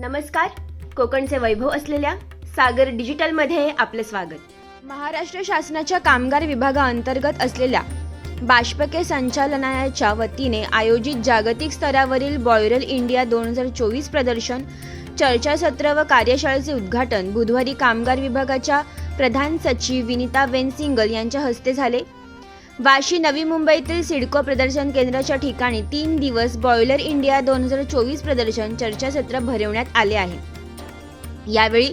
नमस्कार. कोकणचे वैभव असलेल्या सागर डिजिटलमध्ये आपलं स्वागत. महाराष्ट्र शासनाच्या कामगार विभागाअंतर्गत असलेल्या बाष्पके संचालनालयाच्या वतीने आयोजित जागतिक स्तरावरील बॉयरल इंडिया दोन हजार चोवीस प्रदर्शन चर्चासत्र व कार्यशाळेचे उद्घाटन बुधवारी कामगार विभागाच्या प्रधान सचिव विनिता वेनसिंगल यांच्या हस्ते झाले. वाशी नवी मुंबईतील सिडको प्रदर्शन केंद्राच्या ठिकाणी तीन दिवस बॉयलर इंडिया दोन हजार चोवीस प्रदर्शन चर्चासत्र भरवण्यात आले आहे. यावेळी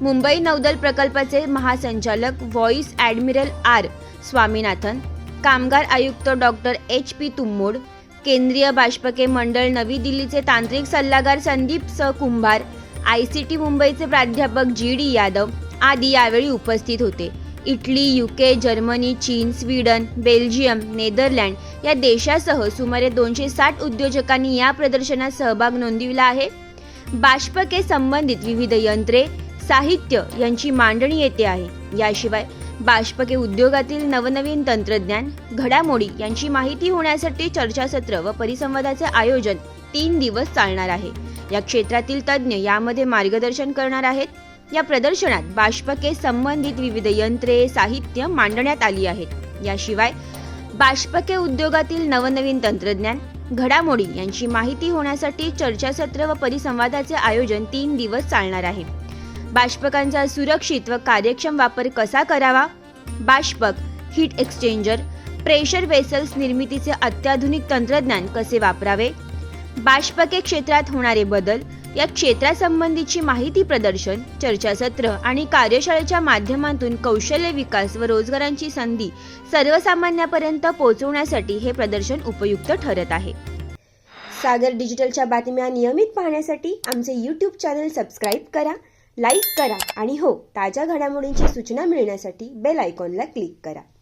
मुंबई नौदल प्रकल्पाचे महासंचालक व्हॉइस ॲडमिरल आर. स्वामीनाथन कामगार आयुक्त डॉक्टर एच. पी. तुम्मोड केंद्रीय बाष्पके मंडळ नवी दिल्लीचे तांत्रिक सल्लागार संदीप स. कुंभार आय. सी. टी. मुंबईचे प्राध्यापक जी. डी. यादव आदी यावेळी उपस्थित होते. इटली युके जर्मनी चीन स्वीडन बेल्जियम नेदरलँड या देशासह सुमारे दोनशे साठ उद्योजकांनी या प्रदर्शनात सहभाग नोंदविला आहे. बाष्पके संबंधित विविध यंत्रे साहित्य यांची मांडणी येते आहे. याशिवाय बाष्पके उद्योगातील नवनवीन तंत्रज्ञान घडामोडी यांची माहिती होण्यासाठी चर्चासत्र व परिसंवादाचे आयोजन तीन दिवस चालणार आहे. या क्षेत्रातील तज्ज्ञ यामध्ये मार्गदर्शन करणार आहेत. या प्रदर्शनात बाष्पके संबंधित विविध यंत्रे साहित्य मांडण्यात आली आहेत. याशिवाय बाष्पके उद्योगातील नवनवीन तंत्रज्ञान घडामोडी यांची माहिती होण्यासाठी चर्चासत्र व परिसंवादाचे आयोजन तीन दिवस चालणार आहे. बाष्पकांचा सुरक्षित व कार्यक्षम वापर कसा करावा? बाष्पक हीट एक्सचेंजर प्रेशर वेसल्स निर्मितीचे अत्याधुनिक तंत्रज्ञान कसे वापरावे? बाष्पके क्षेत्रात होणारे बदल या क्षेत्रासंबंधीची माहिती प्रदर्शन चर्चासत्र आणि कार्यशाळेच्या माध्यमातून कौशल्य विकास व रोजगारांची संधी सर्वसामान्यापर्यंत पोहोचवण्यासाठी हे प्रदर्शन उपयुक्त ठरत आहे. सागर डिजिटलच्या बातम्या नियमित पाहण्यासाठी आमचे यूट्यूब चॅनल सबस्क्राईब करा लाईक करा आणि हो ताज्या घडामोडींची सूचना मिळण्यासाठी बेल आयकॉनला क्लिक करा.